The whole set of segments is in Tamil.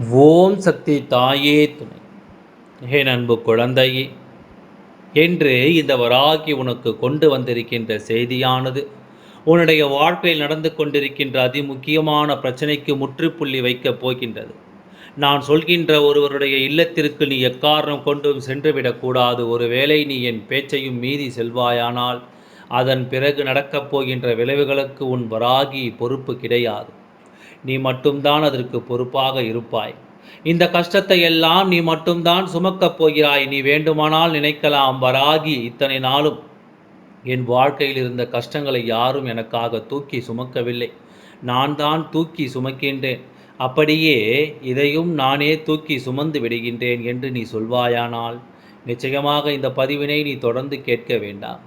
ஓம் சக்தி தாயே துணை. ஹே நண்பு குழந்தையே என்று இந்த வராகி உனக்கு கொண்டு வந்திருக்கின்ற செய்தியானது. உன்னுடைய வாழ்க்கையில் நடந்து கொண்டிருக்கின்ற அதிமுக்கியமான பிரச்சனைக்கு முற்றுப்புள்ளி வைக்கப் போகின்றது. நான் சொல்கின்ற ஒருவருடைய இல்லத்திற்கு நீ எக்காரணம் கொண்டும் சென்றுவிடக்கூடாது ஒருவேளை நீ என் பேச்சையும் மீறி செல்வாயானால் அதன் பிறகு நடக்கப் போகின்ற விளைவுகளுக்கு உன் வராகி பொறுப்பு கிடையாது. நீ மட்டும்தான் அதற்கு பொறுப்பாக இருப்பாய். இந்த கஷ்டத்தை எல்லாம் நீ மட்டும்தான் சுமக்கப் போகிறாய். நீ வேண்டுமானால் நினைக்கலாம் வராகி இத்தனை நாளும். என் வாழ்க்கையில் இருந்த கஷ்டங்களை யாரும் எனக்காக தூக்கி சுமக்கவில்லை. நான் தான் தூக்கி சுமக்கின்றேன். அப்படியே இதையும் நானே தூக்கி சுமந்து விடுகின்றேன் என்று நீ சொல்வாயானால் நிச்சயமாக இந்த பதிவினை நீ தொடர்ந்து கேட்க வேண்டாம்.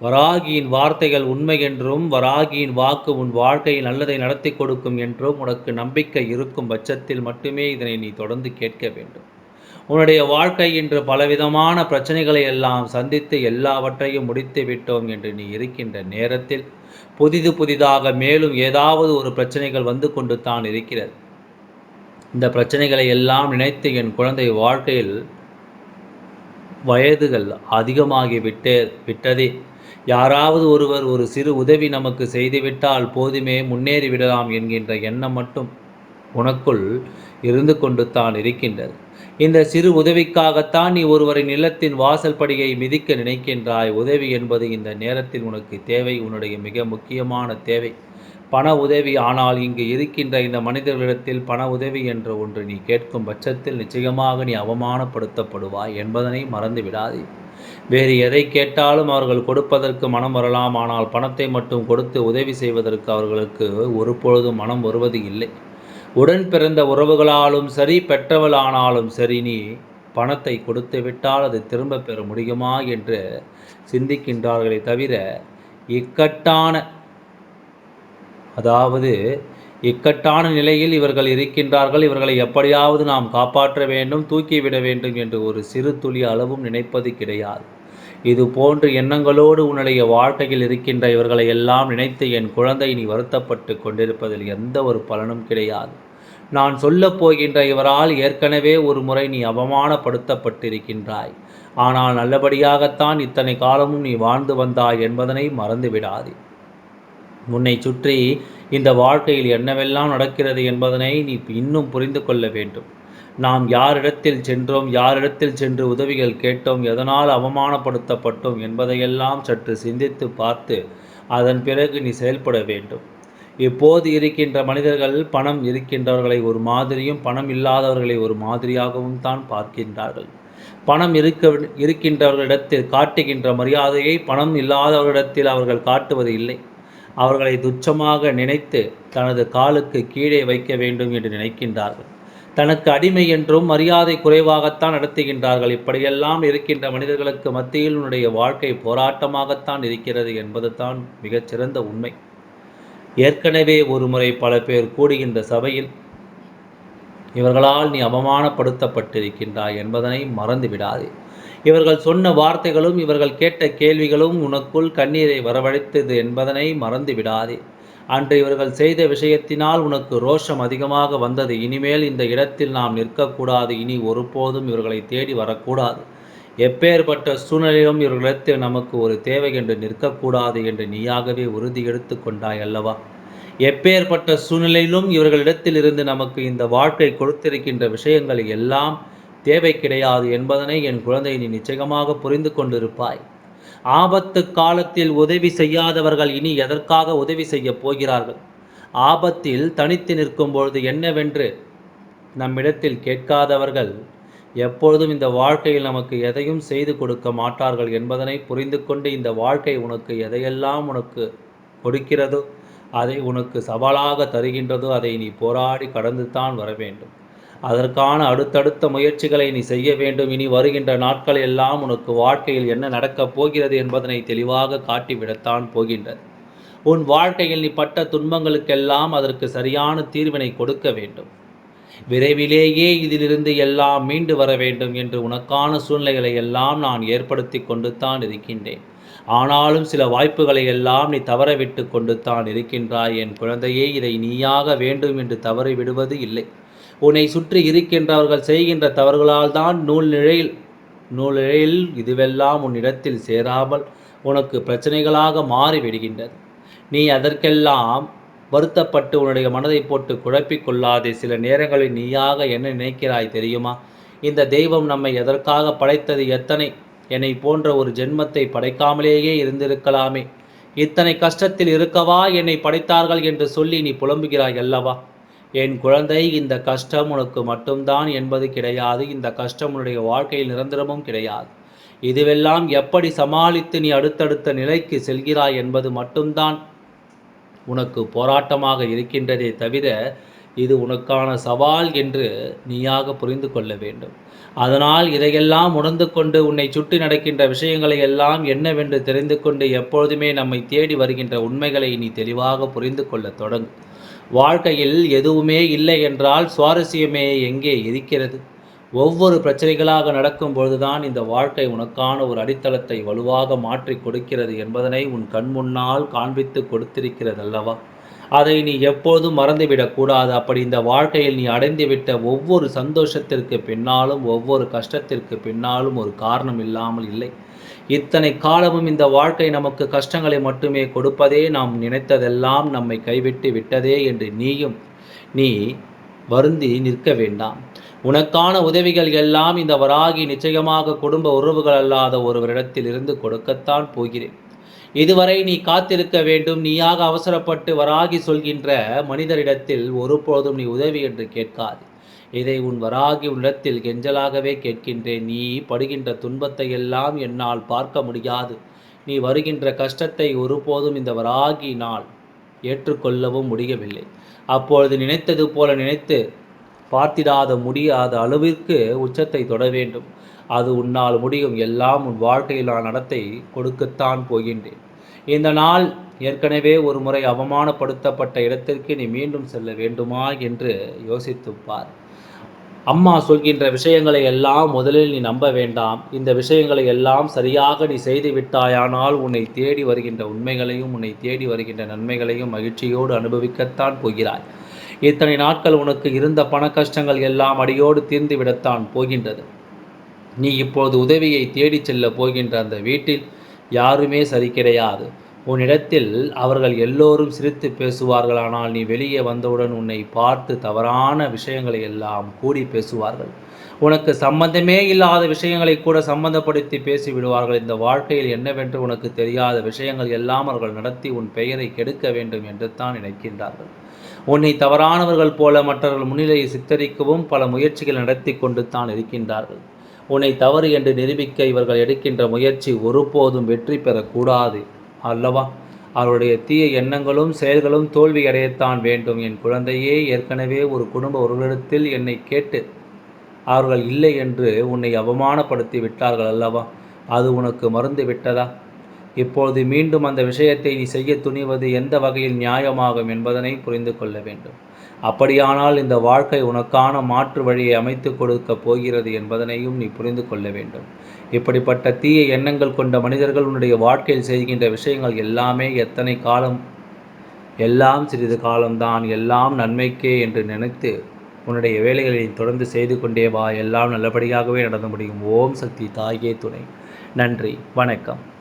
வராகியின் வார்த்தைகள் உண்மை என்றும் வராகியின் வாக்கு உன் வாழ்க்கையில் நல்லதை நடத்தி கொடுக்கும் என்றும் உனக்கு நம்பிக்கை இருக்கும் பட்சத்தில் மட்டுமே இதனை நீ தொடர்ந்து கேட்க வேண்டும். உன்னுடைய வாழ்க்கை இன்று பலவிதமான பிரச்சனைகளை எல்லாம் சந்தித்து எல்லாவற்றையும் முடித்து விட்டோம் என்று நீ இருக்கின்ற நேரத்தில் புதிது புதிதாக மேலும் ஏதாவது ஒரு பிரச்சனைகள் வந்து கொண்டு தான் இருக்கிறது. இந்த பிரச்சனைகளை எல்லாம் நினைத்து என் குழந்தை வாழ்க்கையில் வயதுகள் அதிகமாகி விட்டே விட்டதே. யாராவது ஒருவர் ஒரு சிறு உதவி நமக்கு செய்துவிட்டால் போதுமே முன்னேறிவிடலாம் என்கின்ற எண்ணம் மட்டும் உனக்குள் இருந்து கொண்டு தான் இருக்கின்றது. இந்த சிறு உதவிக்காகத்தான் நீ ஒருவரின் இல்லத்தின் வாசல் படியை மிதிக்க நினைக்கின்றாய். உதவி என்பது இந்த நேரத்தில் உனக்கு தேவை. உன்னுடைய மிக முக்கியமான தேவை. பண உதவி ஆனால் இங்கு இருக்கின்ற இந்த மனிதர்களிடத்தில் பண உதவி என்ற ஒன்று நீ கேட்கும் பட்சத்தில் நிச்சயமாக நீ அவமானப்படுத்தப்படுவாய் என்பதனை மறந்து விடாதே வேறு எதை கேட்டாலும் அவர்கள் கொடுப்பதற்கு மனம் வரலாம். ஆனால் பணத்தை மட்டும் கொடுத்து உதவி செய்வதற்கு அவர்களுக்கு ஒரு பொழுதும் மனம் வருவது இல்லை. உடன் பிறந்த உறவுகளாலும் சரி பெற்றவளானாலும் சரி நீ பணத்தை கொடுத்து விட்டால் அது திரும்ப பெற முடியுமா என்று சிந்திக்கின்றார்களே தவிர இக்கட்டான அதாவது இக்கட்டான நிலையில் இவர்கள் இருக்கின்றார்கள். இவர்களை எப்படியாவது நாம் காப்பாற்ற வேண்டும் தூக்கிவிட வேண்டும் என்று ஒரு சிறு துளி அளவும் நினைப்பது கிடையாது. இது போன்ற எண்ணங்களோடு உன்னுடைய வாழ்க்கையில் இருக்கின்ற இவர்களை எல்லாம் நினைத்து என் குழந்தை நீ வருத்தப்பட்டு கொண்டிருப்பதில் எந்த ஒரு பலனும் கிடையாது. நான் சொல்லப் போகின்ற இவரால் ஏற்கனவே ஒரு முறை நீ அவமானப்படுத்தப்பட்டிருக்கின்றாய். ஆனால் நல்லபடியாகத்தான் இத்தனை காலமும் நீ வாழ்ந்து வந்தாய் என்பதனை மறந்துவிடாதே. உன்னை சுற்றி இந்த வாழ்க்கையில் என்னவெல்லாம் நடக்கிறது என்பதனை நீ இன்னும் புரிந்து கொள்ள வேண்டும். நாம் யாரிடத்தில் சென்றோம் யாரிடத்தில் சென்று உதவிகள் கேட்டோம் எதனால் அவமானப்படுத்தப்பட்டோம் என்பதையெல்லாம் சற்று சிந்தித்து பார்த்து அதன் பிறகு நீ செயல்பட வேண்டும். இப்போது இருக்கின்ற மனிதர்கள் பணம் இருக்கின்றவர்களை ஒரு மாதிரியும் பணம் இல்லாதவர்களை ஒரு மாதிரியாகவும் தான் பார்க்கின்றார்கள். பணம் இருக்க இருக்கின்றவர்களிடத்தில் காட்டுகின்ற மரியாதையை பணம் இல்லாதவர்களிடத்தில் அவர்கள் காட்டுவது இல்லை. அவர்களை துச்சமாக நினைத்து தனது காலுக்கு கீழே வைக்க வேண்டும் என்று நினைக்கின்றார்கள். தனக்கு அடிமை என்றும் மரியாதை குறைவாகத்தான் நடத்துகின்றார்கள். இப்படியெல்லாம் இருக்கின்ற மனிதர்களுக்கு மத்தியில் உன்னுடைய வாழ்க்கை போராட்டமாகத்தான் இருக்கிறது என்பது தான் மிகச்சிறந்த உண்மை. ஏற்கனவே ஒரு முறை பல பேர் கூடுகின்ற சபையில் இவர்களால் நீ அவமானப்படுத்தப்பட்டிருக்கின்றாய் என்பதனை மறந்து விடாதே இவர்கள் சொன்ன வார்த்தைகளும் இவர்கள் கேட்ட கேள்விகளும் உனக்குள் கண்ணீரை வரவழைத்தது என்பதனை மறந்து விடாதே. அன்று இவர்கள் செய்த விஷயத்தினால் உனக்கு ரோஷம் அதிகமாக வந்தது. இனிமேல் இந்த இடத்தில் நாம் நிற்கக்கூடாது. இனி ஒருபோதும் இவர்களை தேடி வரக்கூடாது. எப்பேற்பட்ட சூழ்நிலையிலும் இவர்களிடத்தில் நமக்கு ஒரு தேவை என்று நிற்கக்கூடாது என்று நீயாகவே உறுதி எடுத்து கொண்டாய் அல்லவா? எப்பேற்பட்ட சூழ்நிலையிலும் இவர்களிடத்தில் இருந்து நமக்கு இந்த வாழ்க்கை கொடுத்திருக்கின்ற விஷயங்கள் எல்லாம் தேவை கிடையாது என்பதனை என் குழந்தை நீ நிச்சயமாக புரிந்து கொண்டிருப்பாய். ஆபத்து காலத்தில் உதவி செய்யாதவர்கள் இனி எதற்காக உதவி செய்ய போகிறார்கள்? ஆபத்தில் தனித்து நிற்கும் பொழுது என்னவென்று நம்மிடத்தில் கேட்காதவர்கள் எப்பொழுதும் இந்த வாழ்க்கையில் நமக்கு எதையும் செய்து கொடுக்க மாட்டார்கள் என்பதனை புரிந்து கொண்டு இந்த வாழ்க்கை உனக்கு எதையெல்லாம் உனக்கு கொடுக்கிறதோ அதை உனக்கு சவாலாக தருகின்றதோ அதை நீ போராடி கடந்து தான் வர வேண்டும். அதற்கான அடுத்தடுத்த முயற்சிகளை நீ செய்ய வேண்டும். இனி வருகின்ற நாட்கள் எல்லாம் உனக்கு வாழ்க்கையில் என்ன நடக்கப் போகிறது என்பதனை தெளிவாக காட்டிவிடத்தான் போகின்றது. உன் வாழ்க்கையில் நீ பட்ட துன்பங்களுக்கெல்லாம் அதற்கு சரியான தீர்வினை கொடுக்க வேண்டும். விரைவிலேயே இதிலிருந்து எல்லாம் மீண்டு வர வேண்டும் என்று உனக்கான சூழ்நிலைகளை எல்லாம் நான் ஏற்படுத்தி கொண்டு தான் இருக்கின்றேன். ஆனாலும் சில வாய்ப்புகளை எல்லாம் நீ தவறவிட்டு கொண்டு தான் இருக்கின்றாய். என் குழந்தையே இதை நீயாக வேண்டும் என்று தவறி விடுவது இல்லை. உன்னை சுற்றி இருக்கின்றவர்கள் செய்கின்ற தவறுகளால் தான் நூல் நிழையில் நூலிழையில் இதுவெல்லாம் உன்னிடத்தில் சேராமல் உனக்கு பிரச்சனைகளாக மாறிவிடுகின்றது. நீ அதற்கெல்லாம் வருத்தப்பட்டு உன்னுடைய மனதை போட்டு குழப்பிக் கொள்ளாதே. சில நேரங்களில் நீயாக என்ன நினைக்கிறாய் தெரியுமா? இந்த தெய்வம் நம்மை எதற்காக படைத்தது? எத்தனை? என்னை போன்ற ஒரு ஜென்மத்தை படைக்காமலேயே இருந்திருக்கலாமே. இத்தனை கஷ்டத்தில் இருக்கவா என்னை படைத்தார்கள் என்று சொல்லி நீ புலம்புகிறாய் அல்லவா? என் குழந்தை இந்த கஷ்டம் உனக்கு மட்டும்தான் என்பது கிடையாது. இந்த கஷ்டம் உன்னுடைய வாழ்க்கையில் நிரந்தரமும் கிடையாது. இதுவெல்லாம் எப்படி சமாளித்து நீ அடுத்தடுத்த நிலைக்கு செல்கிறாய் என்பது மட்டும்தான் உனக்கு போராட்டமாக இருக்கின்றதே தவிர இது உனக்கான சவால் என்று நீயாக புரிந்து கொள்ள வேண்டும். அதனால் இதையெல்லாம் உணர்ந்து கொண்டு உன்னை சுற்றி நடக்கின்ற விஷயங்களை எல்லாம் என்னவென்று தெரிந்து கொண்டு எப்பொழுதுமே நம்மை தேடி வருகின்ற உண்மைகளை நீ தெளிவாக புரிந்து கொள்ள தொடங்கு. வாழ்க்கையில் எதுவுமே இல்லை என்றால் சுவாரஸ்யமே எங்கே இருக்கிறது? ஒவ்வொரு பிரச்சனைகளாக நடக்கும் பொழுதுதான் இந்த வாழ்க்கை உனக்கான ஒரு அடித்தளத்தை வலுவாக மாற்றி கொடுக்கிறது என்பதனை உன் கண் முன்னால் காண்பித்து கொடுத்திருக்கிறது அல்லவா அதை நீ எப்போதும் மறந்துவிடக்கூடாது. அப்படி இந்த வாழ்க்கையில் நீ அடைந்துவிட்ட ஒவ்வொரு சந்தோஷத்திற்கு பின்னாலும் ஒவ்வொரு கஷ்டத்திற்கு பின்னாலும் ஒரு காரணம் இல்லாமல் இல்லை. இத்தனை காலமும் இந்த வாழ்க்கை நமக்கு கஷ்டங்களை மட்டுமே கொடுப்பதே நாம் நினைத்ததெல்லாம் நம்மை கைவிட்டு விட்டதே என்று நீயும் நீ வருந்தி நிற்க வேண்டாம். உனக்கான உதவிகள் எல்லாம் இந்த வராகி நிச்சயமாக குடும்ப உறவுகள் அல்லாத ஒருவரிடத்தில் இருந்து கொடுக்கத்தான் போகிறேன். இதுவரை நீ காத்திருக்க வேண்டும் நீயாக அவசரப்பட்டு வராகி சொல்கின்ற மனிதரிடத்தில் ஒருபோதும் நீ உதவி என்று கேட்காது. இதை உன் வராகி உள்ளத்தில் கெஞ்சலாகவே கேட்கின்றேன். நீ படுகின்ற துன்பத்தை எல்லாம் என்னால் பார்க்க முடியாது. நீ வருகின்ற கஷ்டத்தை ஒருபோதும் இந்த வராகி நாள் ஏற்றுக்கொள்ளவும் முடியவில்லை. அப்பொழுது நினைத்தது போல நினைத்து பார்த்திடாத முடியாத அளவிற்கு உச்சத்தை தொட வேண்டும். அது உன்னால் முடியும். எல்லாம் உன் வாழ்க்கையில் நான் நடத்தை கொடுக்கத்தான் போகின்றேன். இந்த நாள் ஏற்கனவே ஒரு முறை அவமானப்படுத்தப்பட்ட இடத்திற்கு நீ மீண்டும் செல்ல வேண்டுமா என்று யோசித்துப்பார். அம்மா சொல்கின்ற விஷயங்களை எல்லாம் முதலில் நீ நம்ப வேண்டாம். இந்த விஷயங்களை எல்லாம் சரியாக நீ செய்து விட்டாயானால் உன்னை தேடி வருகின்ற உண்மைகளையும் உன்னை தேடி வருகின்ற நன்மைகளையும் மகிழ்ச்சியோடு அனுபவிக்கத்தான் போகிறாய். இத்தனை நாட்கள் உனக்கு இருந்த பண கஷ்டங்கள் எல்லாம் அடியோடு தீர்ந்து விடத்தான் போகின்றது. நீ இப்போது உதவியை தேடிச் செல்ல போகின்ற அந்த வீட்டில் யாருமே சரி கிடையாது. உன்னிடத்தில் அவர்கள் எல்லோரும் சிரித்து பேசுவார்கள் ஆனால் நீ வெளியே வந்தவுடன் உன்னை பார்த்து தவறான விஷயங்களை எல்லாம் கூடி பேசுவார்கள். உனக்கு சம்பந்தமே இல்லாத விஷயங்களை கூட சம்பந்தப்படுத்தி பேசிவிடுவார்கள். இந்த வாழ்க்கையில் என்னவென்று உனக்கு தெரியாத விஷயங்கள் எல்லாம் அவர்கள் நடத்தி உன் பெயரை கெடுக்க வேண்டும் என்று தான் நினைக்கின்றார்கள். உன்னை தவறானவர்கள் போல மற்றவர்கள் முன்னிலையை சித்தரிக்கவும் பல முயற்சிகள் நடத்தி கொண்டு தான் இருக்கின்றார்கள். உன்னை தவறு என்று நிரூபிக்க இவர்கள் எடுக்கின்ற முயற்சி ஒருபோதும் வெற்றி பெறக்கூடாது அல்லவா? அவருடைய தீய எண்ணங்களும் செயல்களும் தோல்வி அடையத்தான் வேண்டும். என் குழந்தையே ஏற்கனவே ஒரு குடும்ப உறவிடத்தில் என்னை கேட்டு அவர்கள் இல்லை என்று உன்னை அவமானப்படுத்தி விட்டார்கள் அல்லவா? அது உனக்கு மறந்து விட்டதா? இப்போது மீண்டும் அந்த விஷயத்தை நீ செய்ய துணிவது எந்த வகையில் நியாயமாகும் என்பதனை புரிந்து கொள்ள வேண்டும். அப்படியானால் இந்த வாழ்க்கை உனக்கான மாற்று வழியை அமைத்து கொடுக்கப் போகிறது என்பதனையும் நீ புரிந்து கொள்ள வேண்டும். இப்படிப்பட்ட தீய எண்ணங்கள் கொண்ட மனிதர்கள் உன்னுடைய வாழ்க்கையில் செய்கின்ற விஷயங்கள் எல்லாமே எத்தனை காலம்? எல்லாம் சிறிது காலம்தான். எல்லாம் நன்மைக்கே என்று நினைத்து உன்னுடைய வேலைகளை தொடர்ந்து செய்து கொண்டே வா. எல்லாம் நல்லபடியாகவே நடந்து முடியும். ஓம் சக்தி தாயே துணை. நன்றி. வணக்கம்.